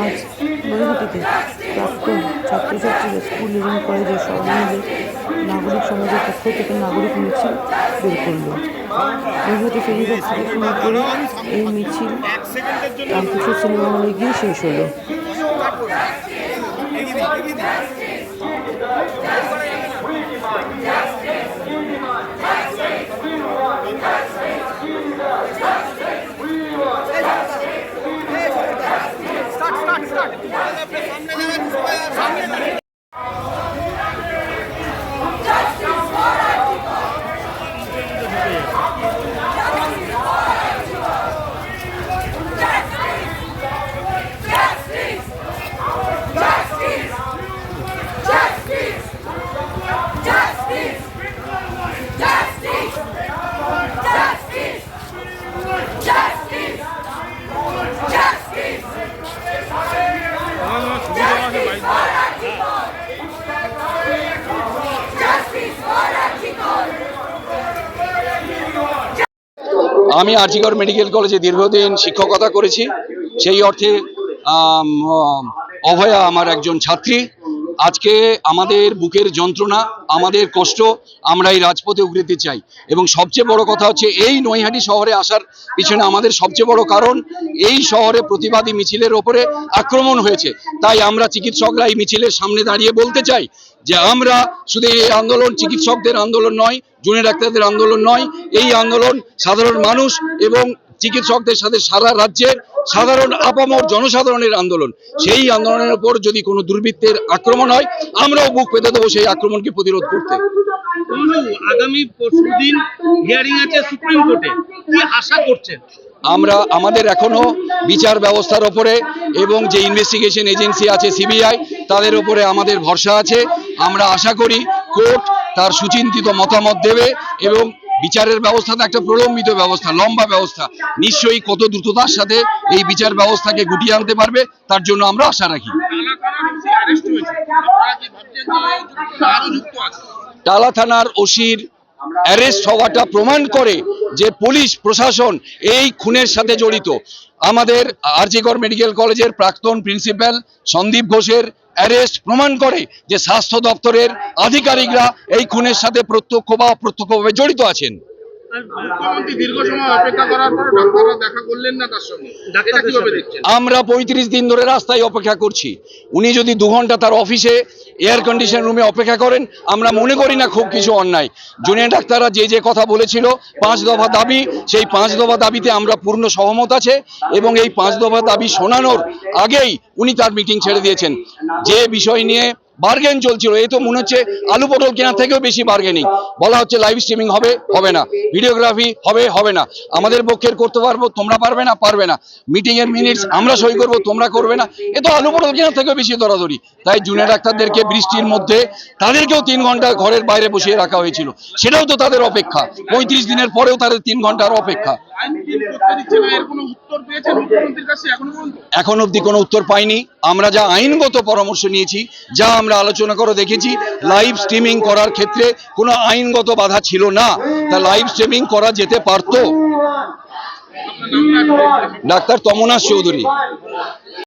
আজ নৈহাটিতে প্রাক্তন ছাত্রছাত্রীরা স্কুল এবং কলেজের সবাই নাগরিক সমাজের পক্ষ থেকে নাগরিক মিছিল বের করল। নৈহাটি ফেরিঘাট থেকে শুরু করে এই মিছিল রামকৃষ্ণ সিনেমা হলে গিয়ে শেষ হলো। আমি আরজিগড় মেডিকেল কলেজে দীর্ঘদিন শিক্ষকতা করেছি। সেই অর্থে অভয়া আমার একজন ছাত্রী। আজকে আমাদের বুকের যন্ত্রণা, আমাদের কষ্ট আমরা এই রাজপথে উগড়েতে চাই। এবং সবচেয়ে বড় কথা হচ্ছে, এই নৈহাটি শহরে আসার পিছনে আমাদের সবচেয়ে বড় কারণ, এই শহরে প্রতিবাদী মিছিলের ওপরে আক্রমণ হয়েছে। তাই আমরা চিকিৎসকরা এই মিছিলের সামনে দাঁড়িয়ে বলতে চাই যে, আমরা শুধু এই আন্দোলন, চিকিৎসকদের আন্দোলন নয় জুনিয়র ডাক্তারদের আন্দোলন নয় এই আন্দোলন সাধারণ মানুষ এবং চিকিৎসকদের সাথে সারা রাজ্যের সাধারণ আপামর জনসাধারণের আন্দোলন। সেই আন্দোলনের উপর যদি কোনো দুর্বৃত্তের আক্রমণ হয় আমরাও বুক পেতে দেবো সেই আক্রমণকে প্রতিরোধ করতে। আগামী পরশুদিন হিয়ারিং আছে সুপ্রিম কোর্টে কি আশা করছেন? আমরা আমাদের এখনও বিচার ব্যবস্থার ওপরে এবং যে ইনভেস্টিগেশন এজেন্সি আছে সিবিআই তাদের উপরে আমাদের ভরসা আছে। আমরা আশা করি কোর্ট তার সুচিন্তিত মতামত দেবে এবং বিচারের ব্যবস্থাটা একটা প্রলম্বিত ব্যবস্থা, লম্বা ব্যবস্থা। নিশ্চয়ই কত দ্রুততার সাথে এই বিচার ব্যবস্থাকে গুটিয়ে আনতে পারবে, তার জন্য আমরা আশা রাখি। টালা থানার ওসির অ্যারেস্ট হওয়াটা প্রমাণ করে যে পুলিশ, প্রশাসন এই খুনের সাথে জড়িত। আমাদের আরজিগড় মেডিকেল কলেজের প্রাক্তন প্রিন্সিপাল সন্দীপ ঘোষের অ্যারেস্ট প্রমাণ করে যে স্বাস্থ্য দপ্তরের আধিকারিকরা এই খুনের সাথে প্রত্যক্ষ বা অপ্রত্যক্ষভাবে জড়িত আছেন। আর মুখ্যমন্ত্রী দীর্ঘ সময় অপেক্ষা করার পর ডাক্তাররা দেখা করলেন না তার সঙ্গে। এটা কীভাবে দেখছেন? আমরা পঁয়ত্রিশ দিন ধরে রাস্তায় অপেক্ষা করছি। উনি যদি দু ঘণ্টা তার অফিসে এয়ার কন্ডিশন রুমে অপেক্ষা করেন আমরা মনে করি না খুব কিছু অন্যায়। জুনিয়র ডাক্তাররা যে যে কথা বলেছিল পাঁচ দফা দাবি সেই পাঁচ দফা দাবিতে আমরা পূর্ণ সহমত আছে এবং এই পাঁচ দফা দাবি শোনানোর আগেই উনি তার মিটিং ছেড়ে দিয়েছেন। যে বিষয় নিয়ে বার্গেন চলছিল। এই তো মনে হচ্ছে আলু পটল কেনার থেকেও বেশি বার্গেনিং বলা হচ্ছে লাইভ স্ট্রিমিং হবে হবে না। ভিডিওগ্রাফি হবে হবে না। আমাদের পক্ষের করতে পারব তোমরা পারবে না পারবে না। মিটিং এর মিনিটস আমরা সই করব, তোমরা করবে না। এ তো আলু পটল কেনার থেকেও বেশি দরাদরি। তাই জুনিয়র ডাক্তারদেরকে বৃষ্টির মধ্যে তাদেরকেও তিন ঘণ্টা ঘরের বাইরে বসিয়ে রাখা হয়েছিল। সেটাও তো তাদের অপেক্ষা। পঁয়ত্রিশ দিনের পরেও তাদের তিন ঘণ্টার অপেক্ষা। এখনও অবধি কোনো উত্তর পাইনি। আমরা যা আইনগত পরামর্শ নিয়েছি, যা আমরা আলোচনা করে দেখেছি লাইভ স্ট্রিমিং করার ক্ষেত্রে কোনো আইনগত বাধা ছিল না তা লাইভ স্ট্রিমিং করা যেতে পারতো। ডাক্তার তমনাথ চৌধুরী